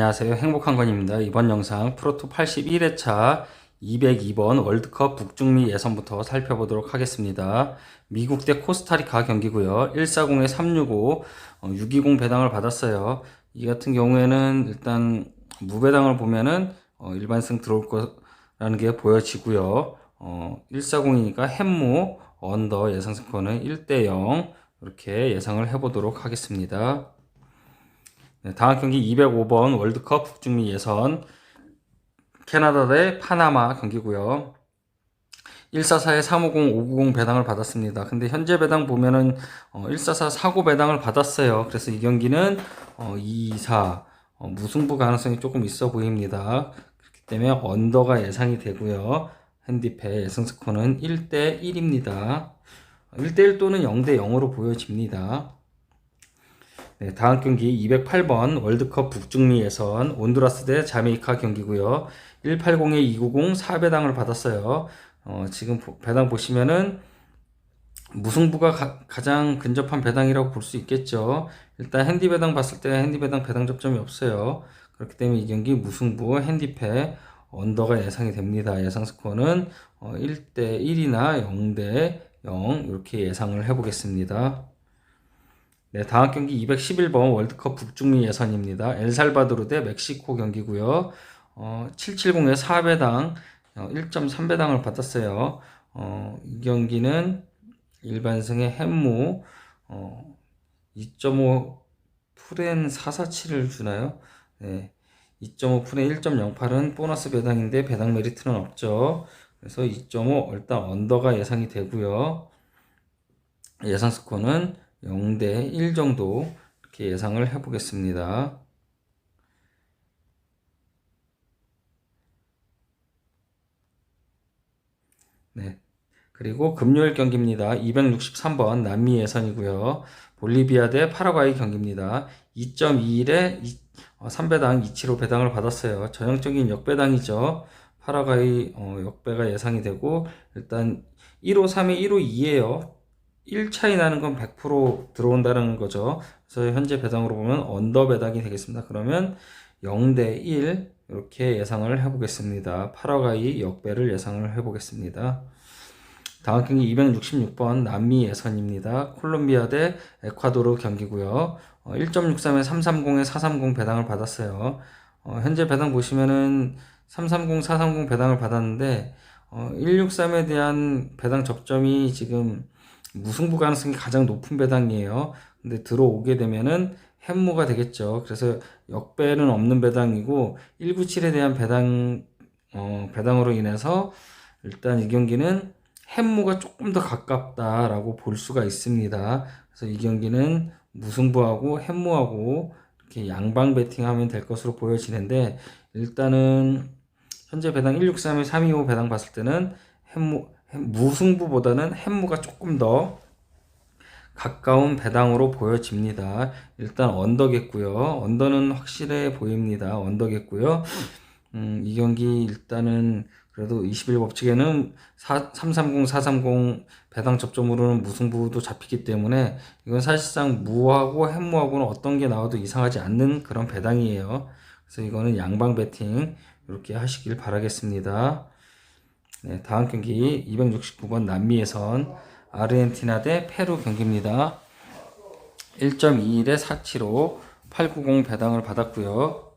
안녕하세요. 행복한 건입니다. 이번 영상 프로토 81회차 202번 월드컵 북중미 예선부터 살펴보도록 하겠습니다. 미국 대 코스타리카 경기고요. 140에 365, 어, 620 배당을 받았어요. 이 같은 경우에는 일단 무배당을 보면은 어, 일반승 들어올 거라는 게 보여지고요. 어, 140이니까 햄무 언더 예상 스코어는 1대 0 이렇게 예상을 해보도록 하겠습니다. 네, 다음 경기 205번 월드컵 북중미 예선 캐나다 대 파나마 경기고요. 144에 350, 590 배당을 받았습니다. 근데 현재 배당 보면은 어, 144 사고 배당을 받았어요. 그래서 이 경기는 어, 224 어, 무승부 가능성이 조금 있어 보입니다. 그렇기 때문에 언더가 예상이 되고요. 핸디패 예상 스코어는 1대 1입니다. 1대 1 또는 0대 0으로 보여집니다. 네, 다음 경기 208번 월드컵 북중미 예선 온두라스 대 자메이카 경기고요. 180에 290 4배당을 받았어요. 어, 지금 보- 배당 보시면은 무승부가 가, 장 근접한 배당이라고 볼 수 있겠죠. 일단 핸디 배당 봤을 때 핸디 배당 배당 접점이 없어요. 그렇기 때문에 이 경기 무승부 핸디패 언더가 예상이 됩니다. 예상 스코어는 어, 1대 1이나 0대 0 이렇게 예상을 해보겠습니다. 네, 다음 경기 211번 월드컵 북중미 예선입니다. 엘살바도르 대 멕시코 경기고요. 어, 770에 4배당, 어, 1.3배당을 받았어요. 어, 이 경기는 일반승의 햄무 어, 2.5 프렌 447을 주나요? 네. 2.5 프렌 1.08은 보너스 배당인데 배당 메리트는 없죠. 그래서 2.5 일단 언더가 예상이 되고요. 예상 스코어는 0대 1 정도 이렇게 예상을 해보겠습니다. 네. 그리고 금요일 경기입니다. 263번 남미 예선이고요. 볼리비아 대 파라과이 경기입니다. 2.21에 3배당 275 배당을 받았어요. 전형적인 역배당이죠. 파라과이 어, 역배가 예상이 되고 일단 1호 3이 1호 2예요. 1 차이 나는 건 100% 들어온다는 거죠. 그래서 현재 배당으로 보면 언더 배당이 되겠습니다. 그러면 0대 1 이렇게 예상을 해보겠습니다. 파라과이 역배를 예상을 해보겠습니다. 다음 경기 266번 남미 예선입니다. 콜롬비아 대 에콰도르 경기고요. 어, 1.63에 330에 430 배당을 받았어요. 어, 현재 배당 보시면은 330, 430 배당을 받았는데 어, 163에 대한 배당 접점이 지금 무승부 가능성이 가장 높은 배당이에요. 근데 들어오게 되면은 햄무가 되겠죠. 그래서 역배는 없는 배당이고 197에 대한 배당 어, 배당으로 인해서 일단 이 경기는 햄무가 조금 더 가깝다라고 볼 수가 있습니다. 그래서 이 경기는 무승부하고 햄무하고 이렇게 양방 베팅하면 될 것으로 보여지는데 일단은 현재 배당 163에 325 배당 봤을 때는 햄무 햄- 무승부보다는 햄무가 조금 더 가까운 배당으로 보여집니다. 일단 언더겠고요. 언더는 확실해 보입니다. 언더겠고요. 음, 이 경기 일단은 그래도 21 법칙에는 4, 330, 430 배당 접점으로는 무승부도 잡히기 때문에 이건 사실상 무하고 햄무하고는 어떤 게 나와도 이상하지 않는 그런 배당이에요. 그래서 이거는 양방 배팅 이렇게 하시길 바라겠습니다. 네, 다음 경기 269번 남미 예선 아르헨티나 대 페루 경기입니다. 1.21에 475 890 배당을 받았고요.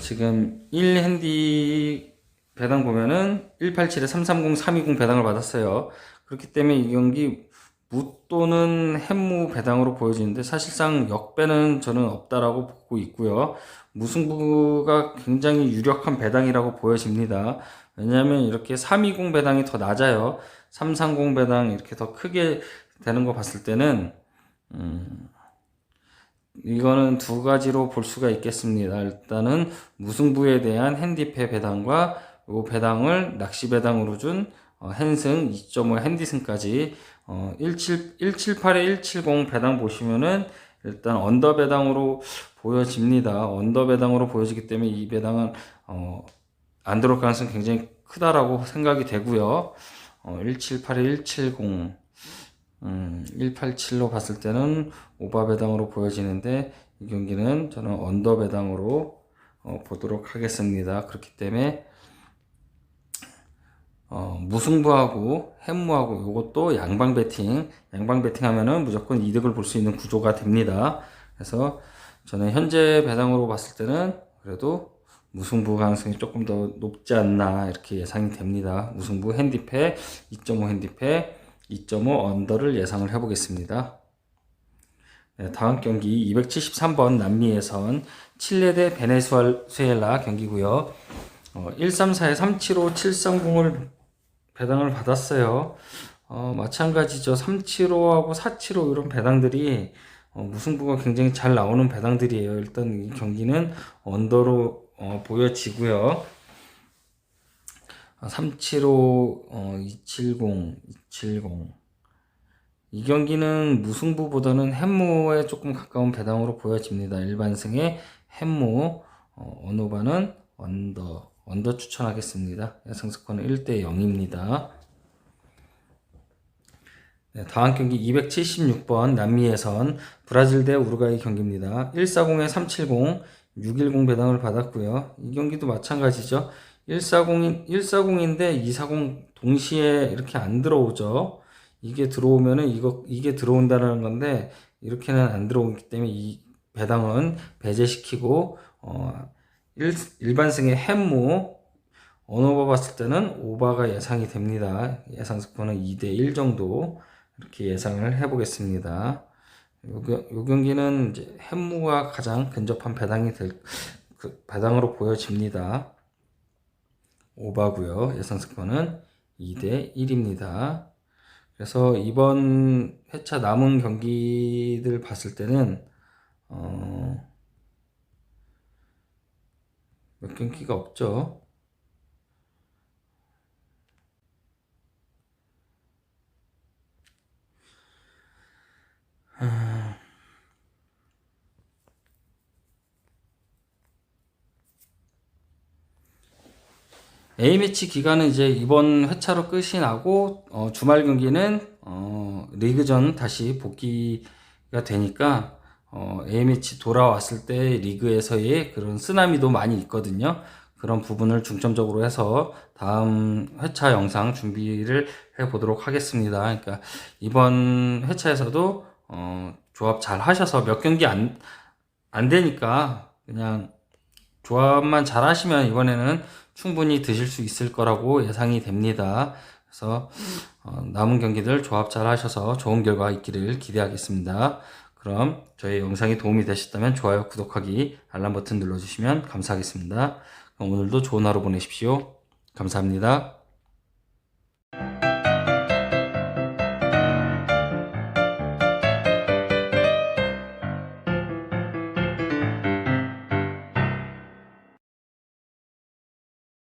지금 1핸디 배당 보면은 187에 330 320 배당을 받았어요. 그렇기 때문에 이 경기 무 또는 햄무 배당으로 보여지는데 사실상 역배는 저는 없다라고 보고 있고요. 무승부가 굉장히 유력한 배당이라고 보여집니다. 왜냐하면 이렇게 320 배당이 더 낮아요. 330 배당 이렇게 더 크게 되는 거 봤을 때는 음, 이거는 두 가지로 볼 수가 있겠습니다. 일단은 무승부에 대한 핸디패 배당과 요 배당을 낚시 배당으로 준 어, 핸승 2.5 핸디승까지 어, 17, 178에 170 배당 보시면은 일단 언더 배당으로 보여집니다. 언더 배당으로 보여지기 때문에 이 배당은 어, 안 들어올 가능성이 굉장히 크다라고 생각이 되고요. 어, 178에 170 음, 187로 봤을 때는 오바 배당으로 보여지는데 이 경기는 저는 언더 배당으로 어, 보도록 하겠습니다. 그렇기 때문에 어, 무승부하고 햄무하고 요것도 양방 배팅, 양방 배팅 하면은 무조건 이득을 볼 수 있는 구조가 됩니다. 그래서 저는 현재 배당으로 봤을 때는 그래도 무승부 가능성이 조금 더 높지 않나 이렇게 예상이 됩니다. 무승부 핸디패 2.5 핸디패 2.5 언더를 예상을 해보겠습니다. 네, 다음 경기 273번 남미 예선 칠레 대 베네수엘라 경기고요. 어, 134에 375 730을 배당을 받았어요. 어, 마찬가지죠. 375하고 475 이런 배당들이 어, 무승부가 굉장히 잘 나오는 배당들이에요. 일단 이 경기는 언더로 어, 보여지고요. 375, 어, 270, 270. 이 경기는 무승부보다는 햄무에 조금 가까운 배당으로 보여집니다. 일반승의 햄무, 어, 언오바는 언더, 언더 추천하겠습니다. 예상스코어는 1대 0입니다. 네, 다음 경기 276번 남미 예선 브라질 대 우루과이 경기입니다. 140에 370, 610 배당을 받았고요. 이 경기도 마찬가지죠. 140인 140인데 240 동시에 이렇게 안 들어오죠. 이게 들어오면은 이거 이게 들어온다는 건데 이렇게는 안 들어오기 때문에 이 배당은 배제시키고 어 일, 일반승의 햄무 언어바 봤을 때는 오바가 예상이 됩니다. 예상 스코어는 2대 1 정도 이렇게 예상을 해보겠습니다. 요, 경기는 이제 햄무가 가장 근접한 배당이 될, 그 배당으로 보여집니다. 오바고요. 예상 스코어는 2대 1입니다. 그래서 이번 회차 남은 경기들 봤을 때는 어, 몇 경기가 없죠. A매치 기간은 이제 이번 회차로 끝이 나고 어, 주말 경기는 어, 리그전 다시 복귀가 되니까 어, A매치 돌아왔을 때 리그에서의 그런 쓰나미도 많이 있거든요. 그런 부분을 중점적으로 해서 다음 회차 영상 준비를 해 보도록 하겠습니다. 그러니까 이번 회차에서도 어, 조합 잘 하셔서 몇 경기 안, 안 되니까 그냥 조합만 잘 하시면 이번에는 충분히 드실 수 있을 거라고 예상이 됩니다. 그래서 어, 남은 경기들 조합 잘 하셔서 좋은 결과 있기를 기대하겠습니다. 그럼 저희 영상이 도움이 되셨다면 좋아요, 구독하기, 알람 버튼 눌러주시면 감사하겠습니다. 오늘도 좋은 하루 보내십시오. 감사합니다.